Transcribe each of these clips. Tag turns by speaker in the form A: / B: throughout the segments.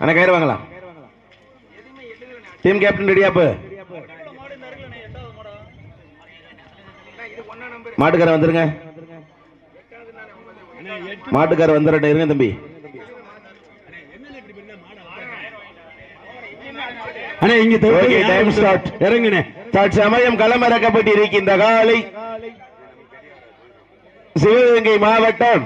A: அண்ணா கயிறு வாங்கலாம். Team captain ரெடியாப்பு மாட்டுக்கார வந்துருங்க. மாட்டுக்கார வந்துடட்டும் இருங்க தம்பி.
B: அண்ணே இங்க
A: time start.
B: இறங்குனே
A: தற்சமயம் களமிறக்கப்பட்டு இருக்கின்ற காலை. சிவகங்கை மாவட்டம்.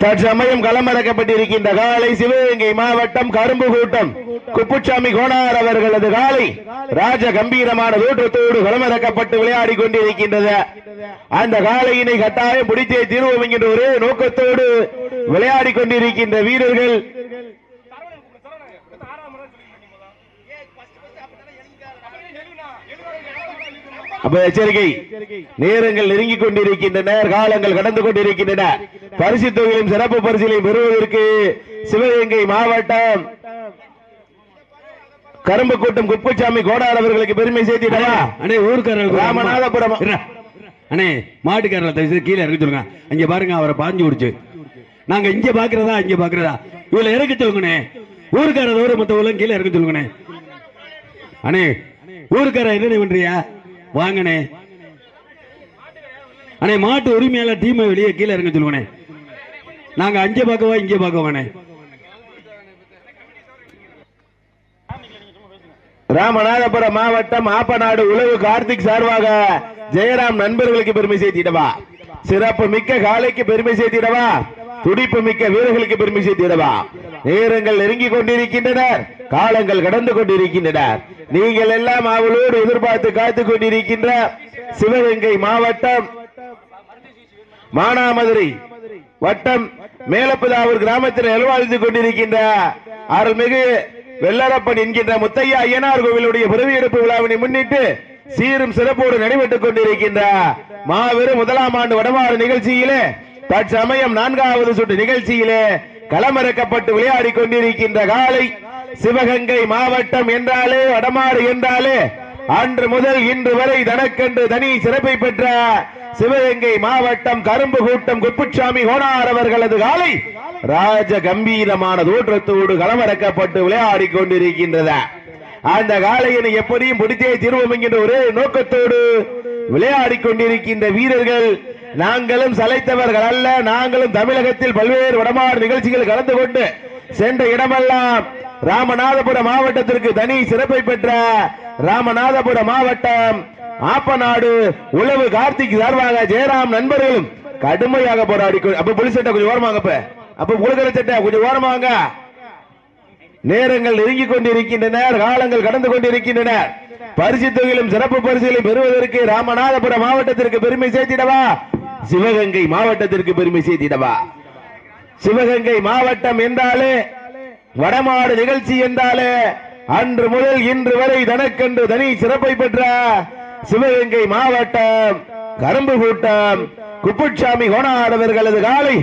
A: தற்சமயம் களமிறக்கப்பட்டிருக்கின்ற காலை சிவகங்கை மாவட்டம் கரும்பு கூட்டம் குப்புச்சாமி கோனார் அவர்களது காலை ராஜ கம்பீரமான தோற்றத்தோடு களமிறக்கப்பட்டு விளையாடி கொண்டிருக்கின்றது. அந்த காலையினை கட்டாயம் பிடித்தே தீர்வோம் என்கின்ற ஒரே நோக்கத்தோடு விளையாடி கொண்டிருக்கின்ற வீரர்கள் அப்ப எச்சரிக்கை. நேரங்கள் நெருங்கிக் கொண்டிருக்கின்றன காலங்கள் கடந்து கொண்டிருக்கின்றன. பரிசு தொகையிலும் சிறப்பு பரிசிலையும் பெறுவதற்கு சிவகங்கை மாவட்டம் கரும்பு கூட்டம் குப்புச்சாமி கோடார் அவர்களுக்கு பெருமை சேர்த்திடவா?
B: அண்ணே ஊர்க்காரர்கள்
A: ராமநாதபுரம்.
B: அண்ணே மாட்டுக்காரல தயவு கீழே இறக்க சொல்லுங்க அங்க பாருங்க அவரை பாஞ்சு விடுச்சு நாங்க இங்க பாக்குறதா இங்க பாக்குறதா? இவளை இறக்க சொல்லுங்கண்ணே ஊருக்கார தவிர மத்தவங்களும் கீழே இறக்க சொல்லுங்கண்ணே அண்ணே ஊருக்கார என்ன பண்றியா வாங்கண்ணே. அண்ணே மாட்டு உரிமையாளர் டீமை வெளியே கீழே இறங்க சொல்லுவனே நாங்க அங்கே பார்க்கவா இங்கே பார்க்கவானே
A: ராமநாதபுரம் மாவட்டம் ஆப்பநாடு உழவு கார்த்திக் சார்பாக ஜெயராம் நண்பர்களுக்கு பெருமை சேர்த்திடவா? சிறப்பு மிக்க காலைக்கு பெருமை சேர்த்திடவா? துடிப்பு மிக்க வீரர்களுக்கு பெருமை சேர்த்திடவா? நேரங்கள் நெருங்கிக் கொண்டிருக்கின்றனர் காலங்கள் கடந்து கொண்டிருக்கின்றனர். நீங்கள் எல்லாம் அவளோடு எதிர்பார்த்து காத்துக் கொண்டிருக்கின்ற சிவகங்கை மாவட்டம் மானாமதுரை வட்டம் மேலப்புதாவூர் கிராமத்தில் நல்வாழ்ந்து கொண்டிருக்கின்ற அருள்மிகு வெள்ளரப்பன் என்கின்ற முத்தையா ஐயனார் கோவிலுடைய பிறவி எடுப்பு விழாவினை முன்னிட்டு சீரும் சிறப்போடு நடைபெற்றுக் கொண்டிருக்கின்ற மாபெரும் முதலாம் ஆண்டு வடமாறு நிகழ்ச்சியிலே தற்சமயம் நான்காவது சுற்று நிகழ்ச்சியிலே களமிறக்கப்பட்டு விளையாடி கொண்டிருக்கின்ற காலை சிவகங்கை மாவட்டம் என்றாலே வடமாறு என்றாலே அன்று முதல் இன்று வரை தனக்கென்று தனி சிறப்பை பெற்ற சிவகங்கை மாவட்டம் கரும்பு கூட்டம் குப்புச்சாமி ஹோனார் அவர்களது காலை ராஜ கம்பீரமான தோற்றத்தோடு களமிறக்கப்பட்டு விளையாடி கொண்டிருக்கின்றது அந்த காலையினை எப்படியும் பிடித்தே தீர்வோம் என்கின்ற ஒரே நோக்கத்தோடு விளையாடி கொண்டிருக்கின்ற வீரர்கள் நாங்களும் சலைத்தவர்கள் அல்ல. நாங்களும் தமிழகத்தில் பல்வேறு வடமாறு நிகழ்ச்சிகள் கலந்து கொண்டு சென்ற இடமெல்லாம் ராமநாதபுரம் மாவட்டத்திற்கு தனி சிறப்பை பெற்ற ராமநாதபுரம் மாவட்டம் ஆப்பநாடு உழவு கார்த்திக் சார்பாக ஜெயராம் நண்பர்களும் கடுமையாக போராடி அப்ப புலி சட்டை கொஞ்சம் ஓரமாங்க அப்ப. அப்ப புழுக்கர சட்டை கொஞ்சம் ஓரமாங்க நேரங்கள் நெருங்கிக் கொண்டிருக்கின்றன காலங்கள் கடந்து கொண்டிருக்கின்றன. பரிசு தொகையிலும் சிறப்பு பரிசுகளையும் பெறுவதற்கு ராமநாதபுரம் மாவட்டத்திற்கு பெருமை சேர்த்திடவா? சிவகங்கை மாவட்டத்திற்கு பெருமை சேர்த்திடவா? சிவகங்கை மாவட்டம் என்றாலே வடமாடு நிகழ்ச்சி என்றாலே அன்று முதல் இன்று வரை தனக்கென்று தனி சிறப்பை பெற்ற சிவகங்கை மாவட்டம் கரும்பு கூட்டம் குப்புச்சாமி கோணாடவர்களது காலை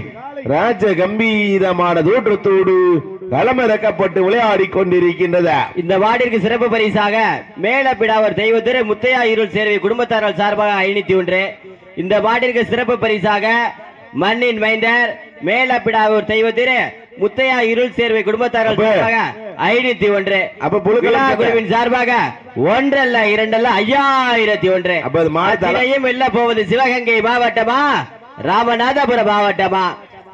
A: ராஜ கம்பீரமான தோற்றத்தோடு களமிறக்கப்பட்டு விளையாடி கொண்டிருக்கின்றது
C: இந்த வார்டிற்கு சிறப்பு பரிசாக மேலப்பிடாவர் தெய்வத்திரு முத்தையா இருள் சேர்வை குடும்பத்தார்கள் சார்பாக ஐநூத்தி ஒன்று. இந்த வார்டிற்கு சிறப்பு பரிசாக மண்ணின் மைந்தர் மேலப்பிடாவூர் தெய்வத்திரு முத்தையா இருள் சேர்வை குடும்பத்தார்கள் ஐநூத்தி ஒன்று.
A: அப்ப புழுக்கல.
C: குழுவின் சார்பாக ஒன்றல்ல இரண்டல்ல ஐயாயிரத்தி ஒன்று. அத்தனையும் வெல்ல போவது சிவகங்கை மாவட்டமா? ராமநாதபுரம் மாவட்டமா?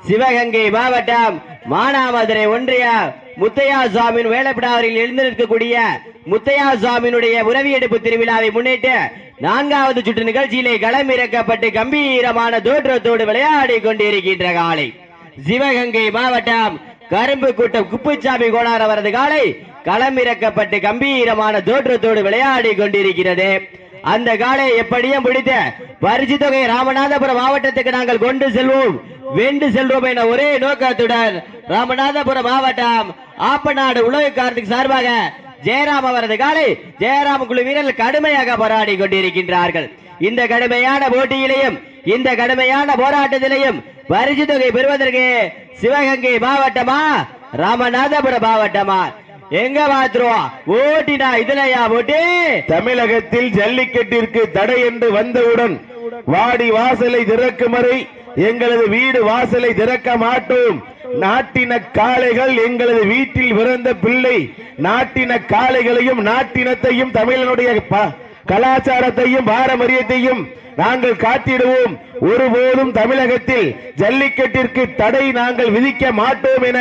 C: சிவகங்கை மாவட்டம் மானாமதுரை ஒன்றிய முத்தையா சுவாமியின் வேலைப்படாவரில் எழுந்து நிற்கக்கூடிய முத்தையா சுவாமியினுடைய உறவி எடுப்பு திருவிழாவை முன்னிட்டு நான்காவது சுற்று நிகழ்ச்சியிலே களமிறக்கப்பட்டு கம்பீரமான தோற்றத்தோடு விளையாடி கொண்டிருக்கின்ற காலை. சிவகங்கை மாவட்டம் கரும்பு கூட்டம் குப்புச்சாமி கோணார் அவரது காலை களமிறக்கப்பட்டு கம்பீரமான தோற்றத்தோடு விளையாடி கொண்டிருக்கிறது. அந்த காலை எப்படியும் பிடித்த பரிசு தொகை ராமநாதபுரம் மாவட்டத்துக்கு நாங்கள் கொண்டு செல்வோம். வென்று செல்வோம் என ஒரே நோக்கத்துடன் ராமநாதபுரம் மாவட்டம் ஆப்பநாடு உலக கார்த்திக் சார்பாக ஜெயராம் அவரது காலை ஜெயராம் குழு வீரர்கள் கடுமையாக போராடி கொண்டிருக்கின்றார்கள். இந்த கடுமையான போட்டியிலையும் இந்த கடுமையான போராட்டத்திலையும் பரிசு தொகை பெறுவதற்கு சிவகங்கை மாவட்டமா ராமநாதபுரம் மாவட்டமா? எங்க பாத்துருவோம் ஓட்டினா இதுலயா ஓட்டி?
A: தமிழகத்தில் ஜல்லிக்கட்டிற்கு தடை என்று வந்தவுடன் வாடி வாசலை திறக்கும் வரை எங்களது வீடு வாசலை திறக்க மாட்டோம். நாட்டின காளைகள் எங்களது வீட்டில் பிறந்த பிள்ளை. நாட்டின காளைகளையும் நாட்டினத்தையும் தமிழனுடைய ப- கலாச்சாரத்தையும் பாரம்பரியத்தையும் நாங்கள் காத்திடுவோம். ஒருபோதும் தமிழகத்தில் ஜல்லிக்கட்டிற்கு தடை நாங்கள் விதிக்க மாட்டோம் என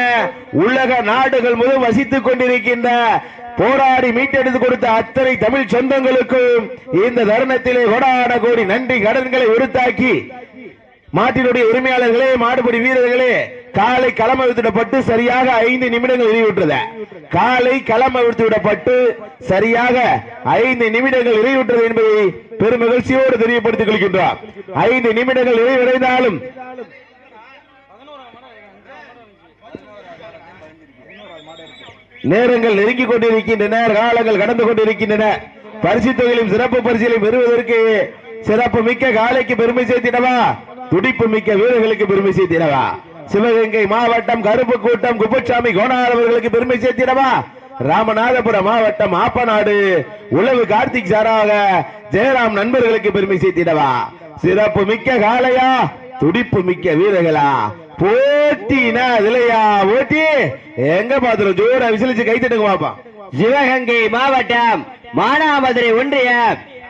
A: உலக நாடுகள் முதல் வசித்துக் கொண்டிருக்கின்ற போராடி மீட்டெடுத்து கொடுத்த அத்தனை தமிழ் சொந்தங்களுக்கும் இந்த தருணத்திலே கொடான கோடி நன்றி கடன்களை உறுத்தாக்கி மாட்டினுடைய உரிமையாளர்களே மாடுபடி வீரர்களே காலை களம் அவிழ்த்திடப்பட்டு சரியாக ஐந்து நிமிடங்கள் நிறைவுற்றது காலை களம் அவிழ்த்து விடப்பட்டு சரியாக ஐந்து நிமிடங்கள் இறைவிட்டது என்பதை பெரும் மகிழ்ச்சியோடு தெரியப்படுத்திக் கொள்கின்றார் ஐந்து நிமிடங்கள் நிறைவடைந்தாலும் நேரங்கள் நெருங்கிக் கொண்டிருக்கின்றன காலங்கள் கடந்து கொண்டிருக்கின்றன. பரிசு தொகையிலும் சிறப்பு பரிசிலை பெறுவதற்கு சிறப்பு மிக்க காலைக்கு பெருமை சேர்த்திடவா? துடிப்பு மிக்க வீரர்களுக்கு பெருமை சேர்த்திடவா? சிவகங்கை மாவட்டம் கருப்பு கூட்டம் குப்புசாமி கோனார் அவர்களுக்கு பெருமை சேர்த்திடவா? ராமநாதபுரம் மாவட்டம் ஆப்பநாடு. உழவு கார்த்திக் சாராக ஜெயராம் நண்பர்களுக்கு பெருமை சேர்த்திடவா? சிறப்பு மிக்க காளையா? துடிப்பு மிக்க வீரர்களா? போட்டினா இதுலயா ஓட்டி எங்க பாத்துரும் ஜோரா விசிலிச்சு கைத்தட்டுங்க பாப்பா.
C: சிவகங்கை மாவட்டம் மானாமதுரை ஒன்றிய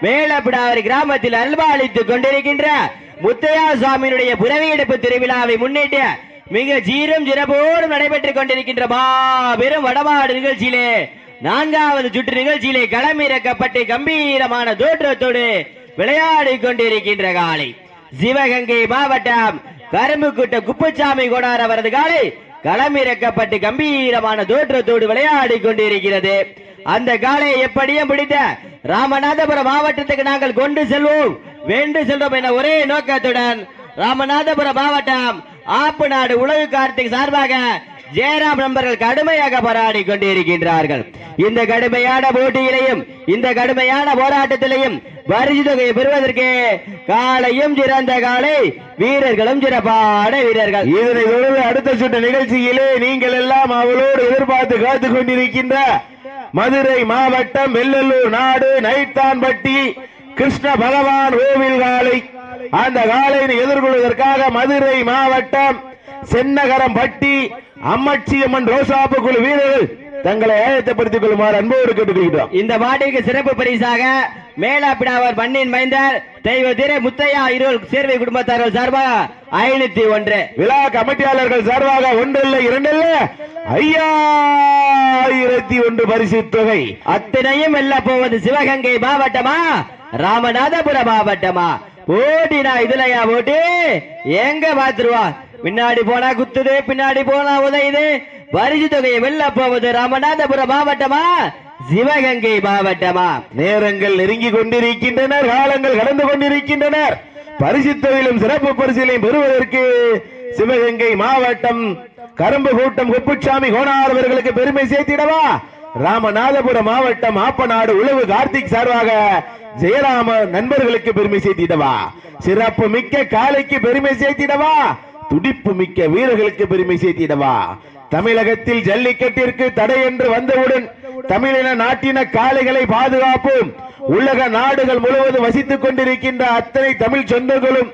C: மேலப்பிடாவரி கிராமத்தில் அல்வாளித்துக் கொண்டிருக்கின்ற முத்தையா சுவாமியினுடைய புறவியெடுப்பு திருவிழாவை முன்னிட்டு மிக ஜீரம் சிறப்போடும் நடைபெற்றுக் கொண்டிருக்கின்ற மாபெரும் வடமாடு நிகழ்ச்சியிலே நான்காவது சுற்று நிகழ்ச்சியிலே களமிறக்கப்பட்டு கம்பீரமான தோற்றத்தோடு விளையாடி கொண்டிருக்கின்ற காலை சிவகங்கை மாவட்டம் கரும்புக்குட்ட குப்புச்சாமி கொடார் அவரது காலை களமிறக்கப்பட்டு கம்பீரமான தோற்றத்தோடு விளையாடி கொண்டிருக்கிறது. அந்த காலை எப்படியும் பிடித்த ராமநாதபுரம் மாவட்டத்துக்கு நாங்கள் கொண்டு செல்வோம். வேண்டு செல்வோம் என ஒரே நோக்கத்துடன் ராமநாதபுரம் மாவட்டம் ஆப்பு நாடு உலக கார்த்திக் சார்பாக ஜெயராம் நண்பர்கள் கடுமையாக போராடி கொண்டிருக்கின்றார்கள். இந்த கடுமையான போட்டியிலையும் இந்த கடுமையான போராட்டத்திலையும் பரிசு தொகையை பெறுவதற்கு காலையும் சிறந்த காலை வீரர்களும் சிறப்பான வீரர்கள்.
A: இதனை தொடர்ந்து அடுத்த சுற்று நிகழ்ச்சியிலே நீங்கள் எல்லாம் அவளோடு எதிர்பார்த்து காத்து கொண்டிருக்கின்ற மதுரை மாவட்டம் வெள்ளலூர் நாடு நைத்தான்பட்டி கிருஷ்ண பகவான் கோவில் காலை அந்த காலையை எதிர்கொள்வதற்காக மதுரை மாவட்டம் சென்னகரம் பட்டி அம்மச்சியம்மன் ரோசாப்பு குழு வீரர்கள் தங்களை ஆயத்தப்படுத்திக் கொள்ளுமாறு அன்போடு கேட்டுக்கொள்கிறோம்.
C: இந்த மாட்டிற்கு சிறப்பு பரிசாக மேலாப்பிடாவர் மண்ணின் மைந்தர் தெய்வ திரு முத்தையா இருள் சேர்வை குடும்பத்தார்கள் சார்பாக ஐநூத்தி ஒன்று.
A: விழா கமிட்டியாளர்கள் சார்பாக ஒன்றல்ல இரண்டல்ல? ஐயாயிரத்தி ஒன்று பரிசு தொகை.
C: அத்தனையும் வெல்ல போவது சிவகங்கை மாவட்டமா ராமநாதபுரம் மாவட்டமா? ஓட்டினா இதுலயா ஓட்டி எங்க பாத்துருவா பின்னாடி போனா குத்துது பின்னாடி போனா உதையுது. பரிசு தொகையை வெல்ல போவது ராமநாதபுரம் மாவட்டமா? சிவகங்கை மாவட்டமா?
A: நேரங்கள் நெருங்கி கொண்டிருக்கின்றனர் காலங்கள் கடந்து கொண்டிருக்கின்றனர். பரிசு தொகையிலும் சிறப்பு பரிசிலையும் பெறுவதற்கு சிவகங்கை மாவட்டம் கரும்பு கூட்டம் குப்புச்சாமி கோணார் அவர்களுக்கு பெருமை சேர்த்திடவா? ராமநாதபுரம் மாவட்டம் ஆப்பநாடு உழவு கார்த்திக் சார்பாக ஜெயராம நண்பர்களுக்கு பெருமை சேர்த்திடவா? சிறப்பு மிக்க காலைக்கு பெருமை சேர்த்திடவா? துடிப்பு மிக்க வீரர்களுக்கு பெருமை சேர்த்திடவா? தமிழகத்தில் ஜல்லிக்கட்டிற்கு தடை என்று வந்தவுடன் தமிழின நாட்டின காளைகளை பாதுகாப்போம் உலக நாடுகள் முழுவதும் வசித்துக் கொண்டிருக்கின்ற அத்தனை தமிழ் சொந்தங்களும்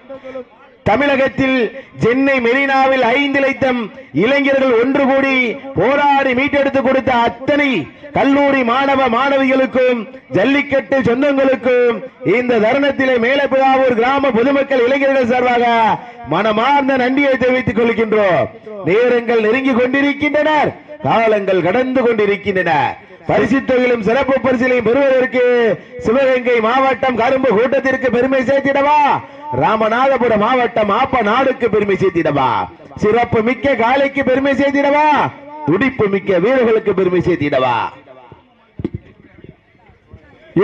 A: தமிழகத்தில் சென்னை மெரினாவில் ஐந்து லட்சம் இளைஞர்கள் ஒன்று கூடி போராடி மீட்டெடுத்து கொடுத்த அத்தனை கல்லூரி மாணவ மாணவிகளுக்கும் ஜல்லிக்கட்டு சொந்தங்களுக்கும் இந்த தருணத்திலே மேலப்பிழாவூர் கிராம பொதுமக்கள் இளைஞர்கள் சார்பாக மனமார்ந்த நன்றியை தெரிவித்துக் கொள்கின்றோம். நேரங்கள் நெருங்கி கொண்டிருக்கின்றனர் காலங்கள் கடந்து கொண்டிருக்கின்றன. பரிசுத்தொகையிலும் சிறப்பு பரிசிலையும் பெறுவதற்கு சிவகங்கை மாவட்டம் கரும்பு கூட்டத்திற்கு பெருமை சேர்த்திடவா? ராமநாதபுரம் மாவட்டம் ஆப்ப நாடுக்கு பெருமை சேர்த்திடவா? சிறப்பு மிக்க காலைக்கு பெருமை சேர்த்திடவா? துடிப்பு மிக்க வீரர்களுக்கு பெருமை சேர்த்திடவா?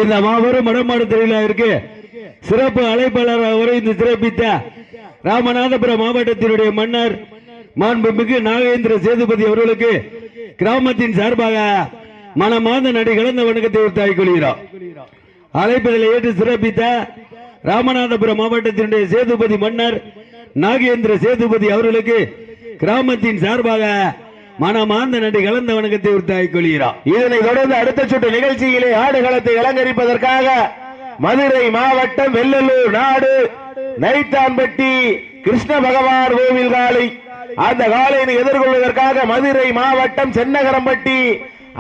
B: இந்த மாபெரும் மடமாடு திருவிழாவிற்கு சிறப்பு அழைப்பாளராக உரைந்து சிறப்பித்த ராமநாதபுரம் மாவட்டத்தினுடைய மன்னர் மாண்புமிகு நாகேந்திர சேதுபதி அவர்களுக்கு கிராமத்தின் சார்பாக மனமார்ந்த நடி கலந்த வணக்கத்தை தாய் கொள்கிறோம் அழைப்பதில் ஏற்று சிறப்பித்த ராமநாதபுரம் மாவட்டத்தினுடைய சேதுபதி மன்னர் நாகேந்திர சேதுபதி அவர்களுக்கு கிராமத்தின் சார்பாக மனமார்ந்த நன்றி கலந்த வணக்கத்தை உறுத்தாய் கொள்கிறார்
A: இதனை தொடர்ந்து அடுத்த சுற்று நிகழ்ச்சியிலே ஆடுகளத்தை அலங்கரிப்பதற்காக மதுரை மாவட்டம் வெள்ளலூர் நாடு நைத்தான்பட்டி கிருஷ்ண பகவான் கோவில் காலை அந்த காலையினை எதிர்கொள்வதற்காக மதுரை மாவட்டம் சென்னகரம்பட்டி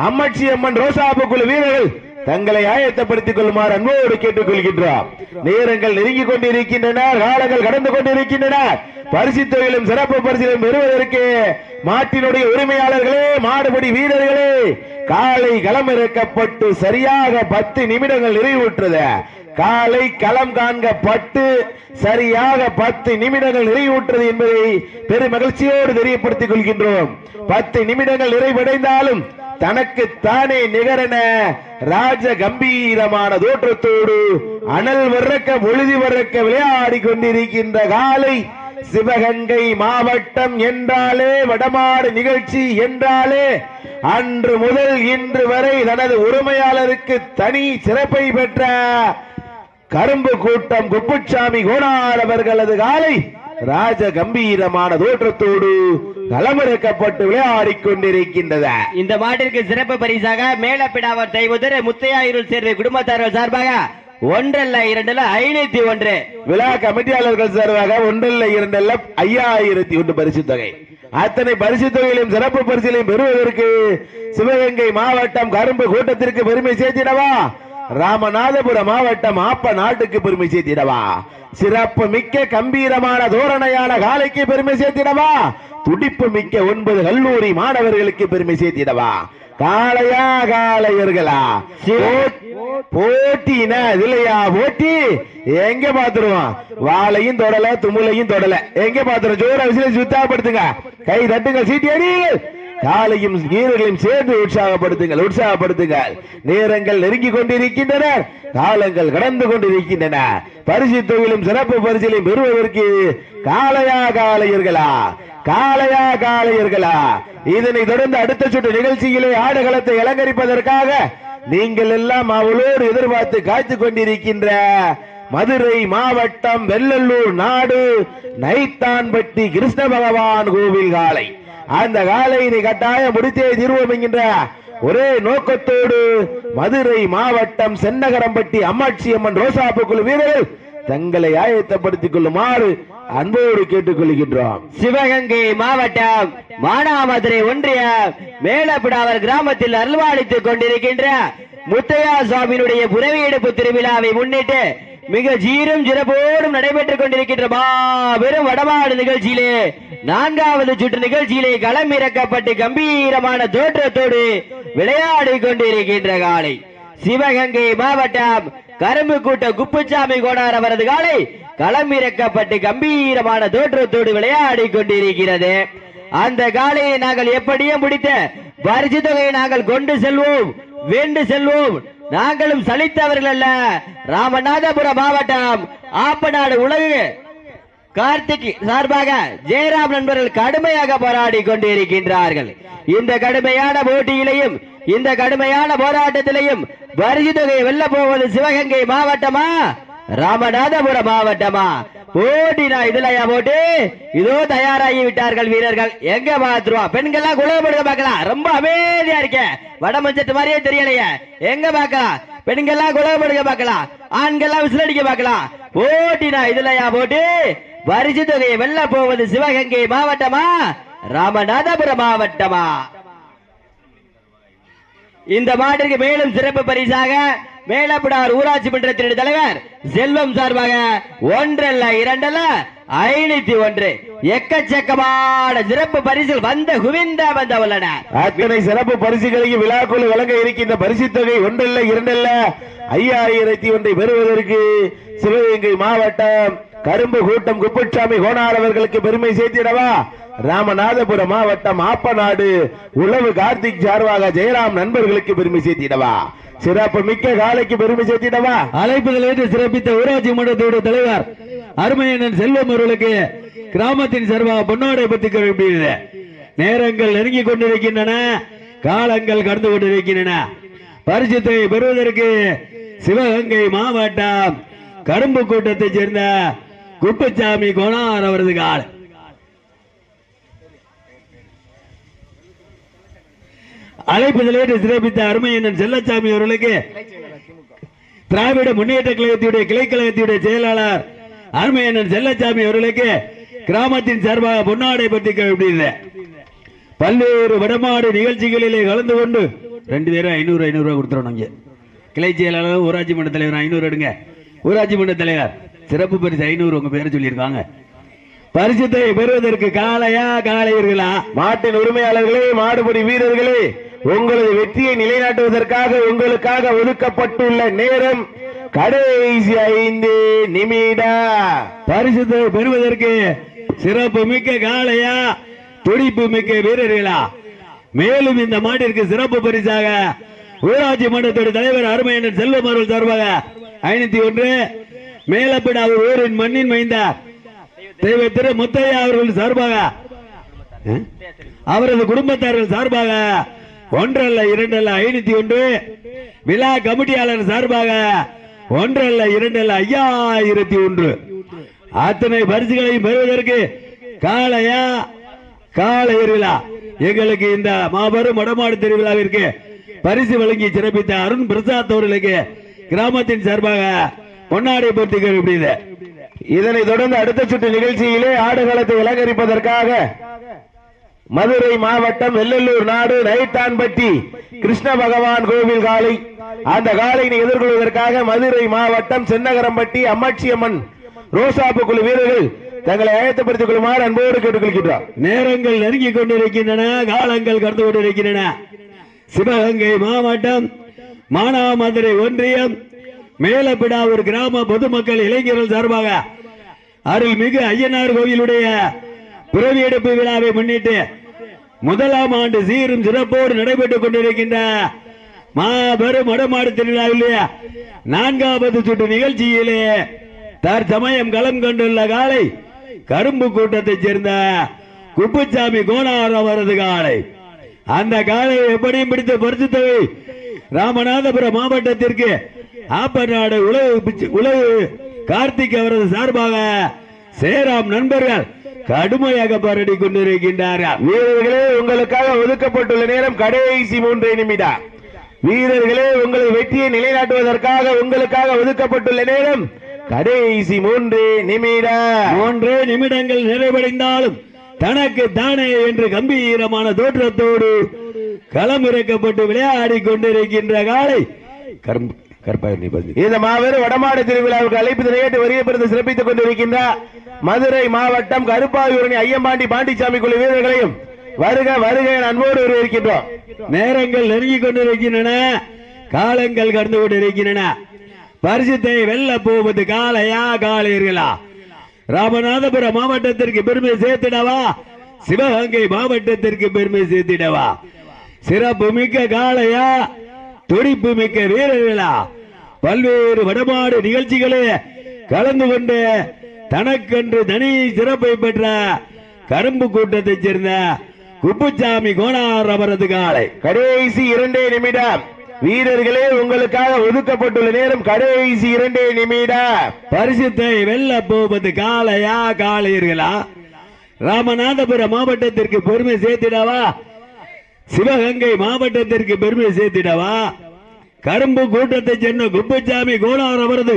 A: அம்மச்சி அம்மன் ரோசாபுக்குழு வீரர்கள் தங்களை ஆயத்தப்படுத்திக் கொள்ளுமாறு அன்போடு கேட்டுக் கொள்கின்றோம் நேரங்கள் நெருங்கிக் கொண்டிருக்கின்றன காலங்கள் கடந்து கொண்டிருக்கின்றன. பரிசு தொகையிலும் சிறப்பு பரிசிலும் பெறுவதற்கு மாட்டினுடைய உரிமையாளர்களே மாடுபடி வீரர்களே காலை களம் இறக்கப்பட்டு சரியாக பத்து நிமிடங்கள் நிறைவுற்றது. காலை களம் காண்கப்பட்டு சரியாக பத்து நிமிடங்கள் நிறைவுற்றது என்பதை பெரும் மகிழ்ச்சியோடு தெரியப்படுத்திக் கொள்கின்றோம். பத்து நிமிடங்கள் நிறைவடைந்தாலும் தனக்கு தானே நிகரன ராஜ கம்பீரமான தோற்றத்தோடு அனல் வர்றக்க பொழுதி வர்றக்க விளையாடி கொண்டிருக்கின்ற காலை சிவகங்கை மாவட்டம் என்றாலே வடமாடு நிகழ்ச்சி என்றாலே அன்று முதல் இன்று வரை தனது உரிமையாளருக்கு தனி சிறப்பை பெற்ற கரும்பு கூட்டம் குப்புச்சாமி கோணார் அவர்களது காலை ராஜ கம்பீரமான தோற்றத்தோடு களமிறக்கப்பட்டு விளையாடிக் கொண்டிருக்கின்றது
C: இந்த மாட்டிற்கு சிறப்பு பரிசாக மேலப்பிடாவர் தைமுதர் முத்தையாயிருள் சேர்ந்த குடும்பத்தார்கள் சார்பாக ஒன்றல்ல இரண்டுல ஐநூத்தி ஒன்று.
A: விழா கமிட்டியாளர்கள் சார்பாக ஒன்றல்ல இரண்டல்ல ஐயாயிரத்தி ஒன்று பரிசு தொகை. அத்தனை பரிசு தொகையிலும் சிறப்பு பரிசிலையும் பெறுவதற்கு சிவகங்கை மாவட்டம் கரும்பு கூட்டத்திற்கு பெருமை சேர்த்திடவா? ராமநாதபுரம் மாவட்டம் ஆப்ப நாட்டுக்கு பெருமை சேர்த்திடவா? சிறப்பு மிக்க கம்பீரமான தோரணையான காலைக்கு பெருமை சேர்த்திடவா? துடிப்பு மிக்க ஒன்பது கல்லூரி மாணவர்களுக்கு பெருமை சேர்த்திடவா காளையா காளையர்களா போட்டினா இல்லையா போட்டி எங்க பாத்துருவோம் வாளையும் தொடல துமுலையும் தொடல எங்க பாத்துருவோம் ஜோர விசில சுத்தாப்படுத்துங்க கை தட்டுங்க சீட்டி அடி காலையும் வீரர்களையும் சேர்ந்து உற்சாகப்படுத்துங்கள் உற்சாகப்படுத்துங்கள். நேரங்கள் நெருங்கி கொண்டிருக்கின்றன காலங்கள் கடந்து கொண்டிருக்கின்றன. பரிசு தொகையிலும் சிறப்பு பரிசிலையும் பெறுவதற்கு காலையா காலையர்களா? காலையா காலையர்களா? இதனை தொடர்ந்து அடுத்த சுற்று நிகழ்ச்சியிலே ஆடுகளத்தை அலங்கரிப்பதற்காக நீங்கள் எல்லாம் அவளோடு எதிர்பார்த்து காய்த்து கொண்டிருக்கின்ற மதுரை மாவட்டம் வெள்ளல்லூர் நாடு நைத்தான்பட்டி கிருஷ்ண பகவான் கோவில் காலை. அந்த காலையினை கட்டாயம் முடித்தே தீர்வோம் என்கின்ற ஒரே நோக்கத்தோடு மதுரை மாவட்டம் சென்னகரம்பட்டி அம்மாட்சி அம்மன் ரோசாப்பு குழு வீரர்கள் தங்களை ஆயத்தப்படுத்திக் கொள்ளுமாறு அன்போடு கேட்டுக் கொள்கின்றோம்
C: சிவகங்கை மாவட்டம் மானாமதுரை ஒன்றிய மேலப்பிடாவர் கிராமத்தில் அருள்வாளித்துக் கொண்டிருக்கின்ற முத்தையா சுவாமியினுடைய புறவி எடுப்பு திருவிழாவை முன்னிட்டு மிக ஜீரும் ஜிரபோடும் நடைபெற்றுக் கொண்டிருக்கின்ற மாபெரும் வடமாடு நிகழ்ச்சியிலே நான்காவது சுற்று நிகழ்ச்சியிலே களம் இறக்கப்பட்டு கம்பீரமான தோற்றத்தோடு விளையாடி கொண்டிருக்கின்ற காலை. சிவகங்கை மாவட்டம் கரும்பு கூட்ட குப்புச்சாமி கோடார் அவரது காலை களம் இறக்கப்பட்டு கம்பீரமான தோற்றத்தோடு விளையாடி கொண்டிருக்கிறது. அந்த காலையை நாங்கள் எப்படியும் முடித்த பரிசு தொகையை நாங்கள் கொண்டு செல்வோம் வேண்டு செல்வோம். நாங்களும் சலித்தவர்கள் அல்ல. ராமநாதபுரம் மாவட்டம் ஆப்பநாடு உலகு. கார்த்திக் சார்பாக ஜெயராம் நண்பர்கள் கடுமையாக போராடி கொண்டிருக்கின்றார்கள். இந்த கடுமையான போட்டியிலையும் இந்த கடுமையான போராட்டத்திலையும் வரிசை தொகையை வெல்ல போவது சிவகங்கை மாவட்டமா? ராமநாதபுரம் மாவட்டமா? போட்டினா இதுலயா போட்டு இதோ தயாராகி விட்டார்கள் வீரர்கள். எங்க பாத்துருவா பெண்கள்லாம் குலப்படுத்த பார்க்கலாம். ரொம்ப அமைதியா இருக்க. வடமஞ்சத்து மாதிரியே தெரியலையே. எங்க பார்க்கலாம்? பெண்கள்லாம் குலப்படுத்த பார்க்கலாம். ஆண்கள்லாம் விசிலடிக்க பார்க்கலாம். போட்டினா இதுலயா போட்டு பரிசு தொகையை வெல்ல போவது சிவகங்கை மாவட்டமா? ராமநாதபுரம் மாவட்டமா? இந்த மாட்டிற்கு மேலும் சிறப்பு பரிசாக மேலப்படார் ஊராட்சி மன்றத்தின் தலைவர் செல்வம் சார்பாக ஒன்றல்ல இரண்டல்ல ஐநூத்தி ஒன்று. எக்கச்சக்கமான சிறப்பு பரிசில் வந்த குவிந்த வந்த உள்ளன.
A: அத்தனை சிறப்பு பரிசுகளையும் விழாக்குழு வழங்க இருக்கின்ற பரிசு தொகை ஒன்றல்ல இரண்டல்ல ஐயாயிரத்தி ஒன்றை பெறுவதற்கு சிவகங்கை மாவட்டம் கரும்பு கூட்டம் குப்புச்சாமி கோனார் அவர்களுக்கு பெருமை சேர்த்திடவா? ராமநாதபுரம் மாவட்டம் ஆப்பநாடு உழவு கார்த்திக் சார்பாக ஜெயராம் நண்பர்களுக்கு பெருமை சேர்த்திடவா? சிறப்பு மிக்க காலைக்கு பெருமை சேர்த்திடவா?
B: அழைப்புகள் ஏற்று சிறப்பித்த ஊராட்சி மன்றத்தோட தலைவர் அருமையண்ணன் செல்வம் அவர்களுக்கு கிராமத்தின் சார்பாக பொன்னாடை பத்தி குறிப்பிடுகிறது நேரங்கள் நெருங்கி கொண்டிருக்கின்றன காலங்கள் கடந்து கொண்டிருக்கின்றன. பரிசுத்தை பெறுவதற்கு சிவகங்கை மாவட்டம் கரும்பு கூட்டத்தைச் சேர்ந்த குப்பச்சாமி கோனார் அவரது காலம் அழைப்புதலே சிறப்பித்த அருமையண்ணன் செல்லச்சாமி அவர்களுக்கு திராவிட முன்னேற்ற கழகத்தினுடைய கிளை கழகத்தினுடைய செயலாளர் அருமையண்ணன் செல்லச்சாமி அவர்களுக்கு கிராமத்தின் சார்பாக பொன்னாடை பற்றி கேட்கிறது பல்வேறு வடமாடு நிகழ்ச்சிகளிலே கலந்து கொண்டு ரெண்டு பேரும் ஐநூறு ஐநூறு ரூபாய் கொடுத்துறோம் கிளை செயலாளர் ஊராட்சி மன்ற தலைவர் ஐநூறு எடுங்க. ஊராட்சி மன்ற தலைவர் சிறப்பு பரிசு ஐநூறு உங்க பேரை சொல்லியிருக்காங்க. பரிசுத்தை பெறுவதற்கு காளையா காளையர்களா?
A: மாட்டின் உரிமையாளர்களே மாடுபடி வீரர்களே உங்களது வெற்றியை நிலைநாட்டுவதற்காக உங்களுக்காக ஒதுக்கப்பட்டுள்ள நேரம் கடைசி ஐந்து நிமிடா
B: பரிசுத்தை பெறுவதற்கு சிறப்பு மிக்க காளையா துடிப்பு மிக்க வீரர்களா. மேலும் இந்த மாட்டிற்கு சிறப்பு பரிசாக ஊராட்சி மன்றத்துடைய தலைவர் அருமையண்ணன் செல்வம் அவர்கள் சார்பாக ஐநூத்தி ஒன்று மேலப்பிடாவு ஊரின் மண்ணின் மைந்த தெய்வ திரு முத்தையா அவர்கள் சார்பாக அவரது குடும்பத்தார்கள் சார்பாக ஒன்றல்ல இரண்டல்ல ஐநூத்தி ஒன்று. விழா கமிட்டியாளர் சார்பாக ஒன்றல்ல இரண்டல்ல ஐயாயிரத்தி ஒன்று. அத்தனை பரிசுகளையும் பெறுவதற்கு காளையா விழா. எங்களுக்கு இந்த மாபெரும் மடமாடு திருவிழாவிற்கு பரிசு வழங்கி சிறப்பித்த அருண் பிரசாத் அவர்களுக்கு கிராமத்தின் சார்பாக பொன்னாடை போர்த்திகள் இதனை
A: இதனைத் தொடர்ந்து அடுத்த சுற்று நிகழ்ச்சியிலே ஆடுகளத்தை இலங்கரிப்பதற்காக மதுரை மாவட்டம் வெள்ளலூர் நாடு நைட்டான்பட்டி கிருஷ்ண பகவான் கோவில் காலை அந்த காலையினை எதிர்கொள்வதற்காக மதுரை மாவட்டம் சென்னகரம்பட்டி அம்மாட்சியம்மன் ரோசாப்பு குழு வீரர்கள் தங்களை ஆயத்தப்படுத்திக் கொள்ளுமாறு அன்போடு கேட்டுக்கொள்கின்றார்.
B: நேரங்கள் நெருங்கிக் கொண்டிருக்கின்றன காலங்கள் கடந்து கொண்டிருக்கின்றன. சிவகங்கை மாவட்டம் மானாமதுரை ஒன்றியம் மேலப்பிடாவூர் கிராம பொதுமக்கள் இளைஞர்கள் சார்பாக அருள்மிகு ஐயனார் கோவிலுடைய பிறவி எடுப்பு விழாவை முன்னிட்டு முதலாம் ஆண்டு சீரும் சிறப்போடு நடைபெற்றுக் கொண்டிருக்கின்ற மாபெரும் வடமாடு திருவிழாவிலே நான்காவது சுற்று நிகழ்ச்சியிலே தற்சமயம் களம் கண்டுள்ள காலை கரும்பு கூட்டத்தைச் சேர்ந்த குப்புச்சாமி கோணார் அவரது காலை. அந்த காலை எப்படியும் பிடித்த பரிசுத்தவை ராமநாதபுரம் மாவட்டத்திற்கு ஆப்பநாடு உழவு பிச்சு- உழவு கார்த்திக் அவரது சார்பாக சேராம் நண்பர்கள் கடுமையாக பரடி கொண்டிருக்கின்றார்.
A: வீரர்களே உங்களுக்காக ஒதுக்கப்பட்டுள்ள நேரம் கடைசி மூன்றே நிமிடம். வீரர்களே உங்களது வெற்றியை நிலைநாட்டுவதற்காக உங்களுக்காக ஒதுக்கப்பட்டுள்ள நேரம் கடைசி மூன்று நிமிடம்.
B: மூன்று நிமிடங்கள் நிறைவடைந்தாலும் தனக்கு தானே என்று கம்பீரமான தோற்றத்தோடு களம் இறக்கப்பட்டு விளையாடி கொண்டிருக்கின்ற காலை
A: இந்த மாபெரும் வடமாடு திருவிழாவுக்கு அழைப்பு ஏற்று வருகை பெறுந்து சிறப்பித்துக் கொண்டிருக்கின்ற மதுரை மாவட்டம் கருப்பாயூரணி ஐயம்பாண்டி பாண்டிச்சாமி குழு வீரர்களையும் வருக வருக அன்போடு வரவேற்கின்றோம்.
B: நேரங்கள் நெருங்கிக் கொண்டிருக்கின்றன. காலங்கள் கடந்து கொண்டிருக்கின்றன. பரிசுத்தை வெல்ல போவது காளையா காளையர்களா ராமநாதபுரம் மாவட்டத்திற்கு பெருமை சேர்த்திடவா? சிவகங்கை மாவட்டத்திற்கு பெருமை சேர்த்திடவா? சிறப்பு மிக்க காளையா? துடிப்பு மிக்க வீரர்களா. பல்வேறு வடமாடு நிகழ்ச்சிகளே கலந்து கொண்டு தனக்கென்று தனி சிறப்பை பெற்ற கரும்பு கூட்டத்தை சேர்ந்த குப்புச்சாமி கோணார் அவரது காலை.
A: கடைசி இரண்டே நிமிடம். வீரர்களே உங்களுக்காக ஒதுக்கப்பட்டுள்ள நேரம் கடைசி இரண்டே நிமிடம்.
B: பரிசுத்தை வெல்ல போவது காலையா காளையர்களா? ராமநாதபுரம் மாவட்டத்திற்கு பெருமை சேர்த்திடவா? சிவகங்கை மாவட்டத்திற்கு பெருமை சேர்த்திடவா? கரும்பு கூட்டத்தை சென்ன குப்புச்சாமி கோணார் வருது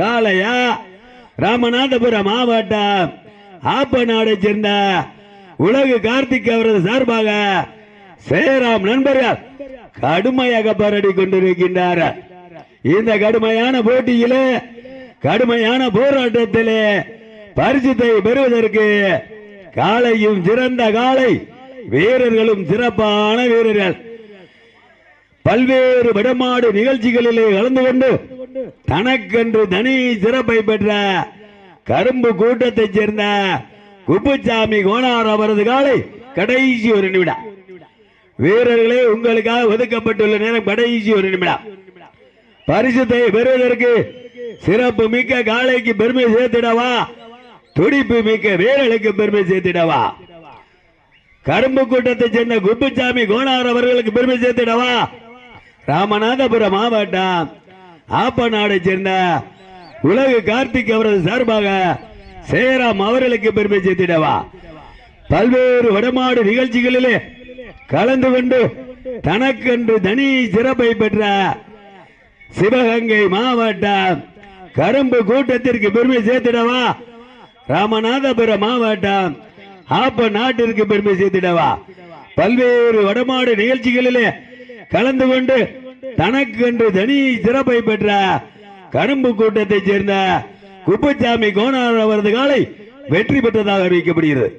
B: காளையா? ராமநாதபுரம் மாவட்டம். ஆப்பநாடை சேர்ந்த உலகு கார்த்திக் அவரது சார்பாக சேராம் நண்பர்கள் கடுமையாக பாராடி கொண்டிருக்கின்றார். இந்த கடுமையான போட்டியிலே கடுமையான போராட்டத்திலே பரிசுத்தை பெறுவதற்கு காலையும் சிறந்த காலை வீரர்களும் சிறப்பான வீரர்கள். பல்வேறு விடமாடு நிகழ்ச்சிகளிலே கலந்து கொண்டு தனக்கென்று தனி சிறப்பை பெற்ற கரும்பு கூட்டத்தைச் சேர்ந்த குப்புச்சாமி கோணார் அவரது காலை கடைசி ஒரு நிமிடம். வீரர்களே உங்களுக்காக ஒதுக்கப்பட்டுள்ள நேரம் கடைசி ஒரு நிமிடம். பரிசுத்தை பெறுவதற்கு சிறப்பு மிக்க காளைக்கு பெருமை சேர்த்திடவா? துடிப்பு மிக்க வீரர்களுக்கு பெருமை சேர்த்திடவா? கரும்பு கூட்டத்தை சேர்ந்த குப்புசாமி கோணார் அவர்களுக்கு பெருமை சேர்த்திடவா? ராமநாதபுரம் மாவட்டம் ஆப்பநாடை சேர்ந்த உலக கார்த்திக் அவரது சார்பாக சேராம் அவர்களுக்கு பெருமை சேர்த்திடவா? பல்வேறு வடமாடு நிகழ்ச்சிகளிலே கலந்து கொண்டு தனக்கென்று தனி சிறப்பை பெற்ற சிவகங்கை மாவட்டம் கரும்பு கூட்டத்திற்கு பெருமை சேர்த்திடவா? ராமநாதபுரம் மாவட்டம் ஆப்ப நாட்டிற்கு பெருமை சேர்த்திடவா? பல்வேறு வடமாடு நிகழ்ச்சிகளிலே கலந்து கொண்டு தனக்கென்று தனி சிறப்பை பெற்ற கரும்பு கூட்டத்தைச் சேர்ந்த குப்புச்சாமி கோனார் அவரது காலை வெற்றி பெற்றதாக அறிவிக்கப்படுகிறது.